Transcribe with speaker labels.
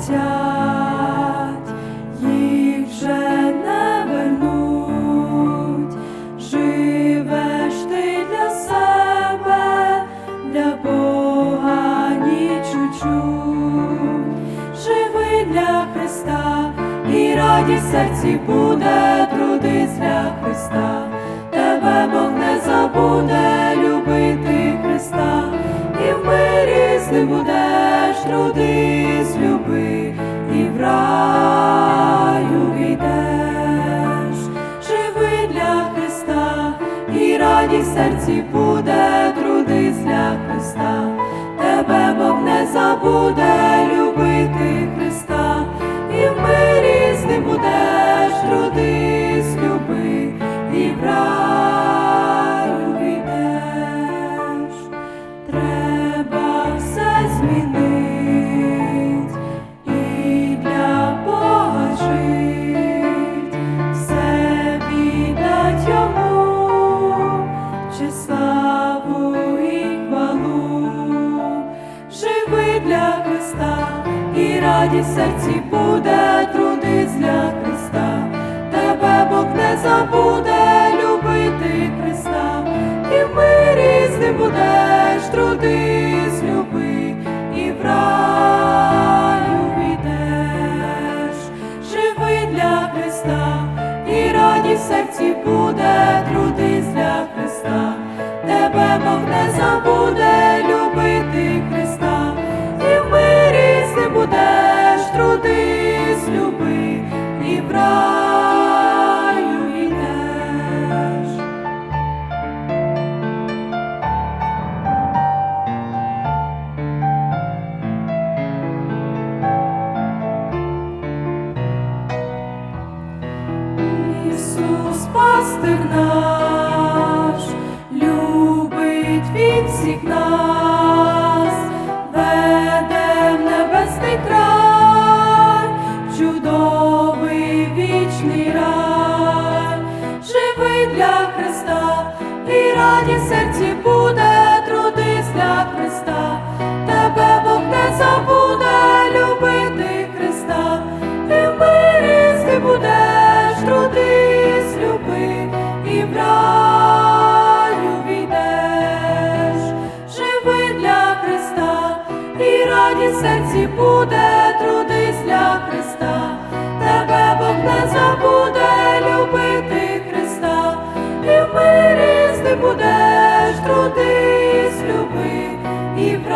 Speaker 1: втратять, їх вже не вернуть, живеш ти для себе, для Бога нічучуть, живи для Христа, і радість серці буде, трудись для Христа, тебе Бог не забуде любити Христа, і в мирі з ним будеш трудити. Радість серці буде, трудись для Христа, тебе Бог не забуде для Христа, і радість серці буде, трудись для Христа, тебе Бог не забуде любити Христа, і в мирі з ним будеш трудись, люби, і в раю війдеш, живи для Христа, і радість серці буде, трудись для Христа, тебе Бог не забуде любити Христа, пастир наш, любить від всіх нас, і в раю війдеш, живи для Христа, і радість серці буде, трудись для Христа, тебе Бог не забуде любити Христа, і будеш трудись, люби, і в